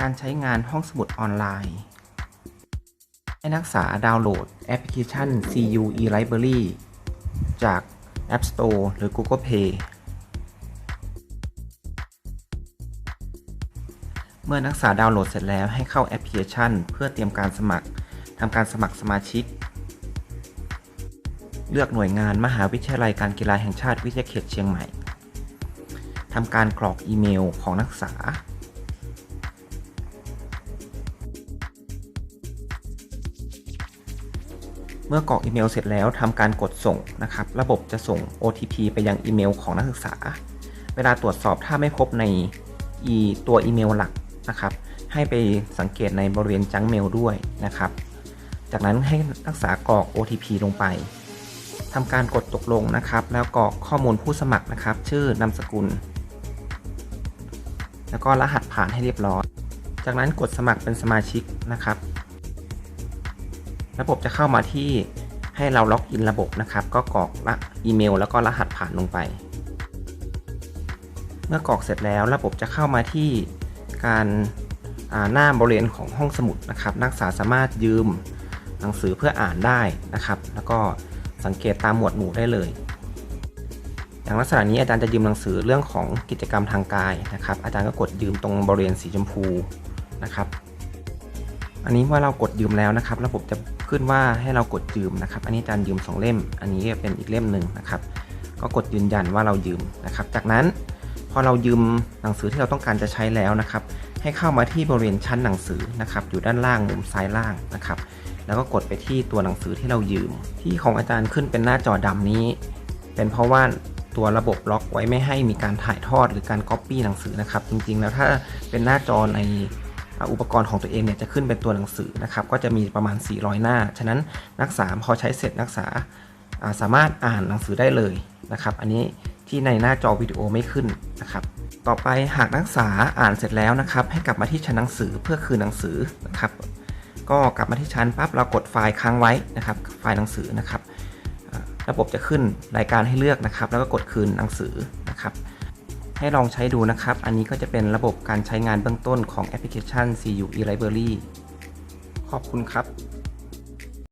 การใช้งานห้องสมุดออนไลน์ ให้นักศึกษาดาวน์โหลดแอปพลิเคชัน CU eLibrary จาก App Store หรือ Google Play เมื่อนักศึกษาดาวน์โหลดเสร็จแล้วให้เข้าแอปพลิเคชัน เพื่อเตรียมการสมัครทำการสมัครสมาชิก เลือกหน่วยงานมหาวิทยาลัยการกีฬาแห่งชาติวิทยาเขตเชียงใหม่ทำการกรอกอีเมลของนักศึกษา เมื่อกรอกอีเมลเสร็จแล้วทำการกดส่งนะครับ ระบบจะส่ง OTP ไปยังอีเมลของนักศึกษา เวลาตรวจสอบถ้าไม่พบในอีตัวอีเมลหลักนะครับ ให้ไปสังเกตในบริเวณจังเมลด้วยนะครับ จากนั้นให้นักศึกษากรอก OTP ลงไปทำการกดตกลงนะครับ แล้วกรอกข้อมูลผู้สมัครนะครับ ชื่อนามสกุล แล้วก็รหัสผ่านให้เรียบร้อย จากนั้นกดสมัครเป็นสมาชิกนะครับ ระบบจะเข้ามาที่ให้เราล็อกอินระบบนะครับ ก็กรอกอีเมล แล้วก็รหัสผ่านลงไป เมื่อกรอกเสร็จแล้วระบบจะเข้ามาที่การหน้าบริเวณของห้องสมุดนะครับ นักศึกษาสามารถยืมหนังสือเพื่ออ่านได้นะครับ แล้วก็สังเกตตามหมวดหมู่ได้เลย อย่างลักษณะนี้อาจารย์จะยืมหนังสือเรื่องของกิจกรรมทางกายนะครับ อาจารย์ก็กดยืมตรงบริเวณสีชมพูนะครับ อันนี้เมื่อเรากดยืมแล้วนะครับ ระบบจะขึ้นว่าให้เรากดยืมนะครับ อันนี้อาจารย์ยืม 2 เล่ม อันนี้เป็นอีกเล่มหนึ่งนะครับ ก็กดยืนยันว่าเรายืมนะครับ จากนั้นพอเรายืมหนังสือที่เราต้องการจะใช้แล้วนะครับ ให้เข้ามาที่บริเวณชั้นหนังสือนะครับ อยู่ด้านล่างมุมซ้ายล่างนะครับ แล้วก็กดไปที่ตัวหนังสือที่เรายืม ที่ของอาจารย์ขึ้นเป็นหน้าจอดำนี้ เป็นเพราะว่าตัวระบบล็อกไว้ไม่ให้มีการถ่ายทอดหรือการก๊อปปี้หนังสือนะครับ จริงๆ แล้วถ้าเป็นหน้าจอใน อุปกรณ์ของตัวเองเนี่ยจะขึ้นเป็นตัวหนังสือนะครับ ก็จะมีประมาณ 400 หน้า ฉะนั้นนักศึกษาพอใช้เสร็จนักศึกษาสามารถอ่านหนังสือได้เลยนะครับ อันนี้ที่ในหน้าจอวิดีโอไม่ขึ้นนะครับ ต่อไปหากนักศึกษาอ่านเสร็จแล้วนะครับ ให้กลับมาที่ชั้นหนังสือเพื่อคืนหนังสือนะครับ ก็กลับมาที่ชั้นปั๊บเรากดไฟล์ค้างไว้นะครับ ไฟล์หนังสือนะครับ ระบบจะขึ้นรายการให้เลือกนะครับ แล้วก็กดคืนหนังสือนะครับ ให้ลองใช้ดูนะครับ อันนี้ก็จะเป็นระบบการใช้งานเบื้องต้นของแอปพลิเคชัน CU eLibrary ขอบคุณครับ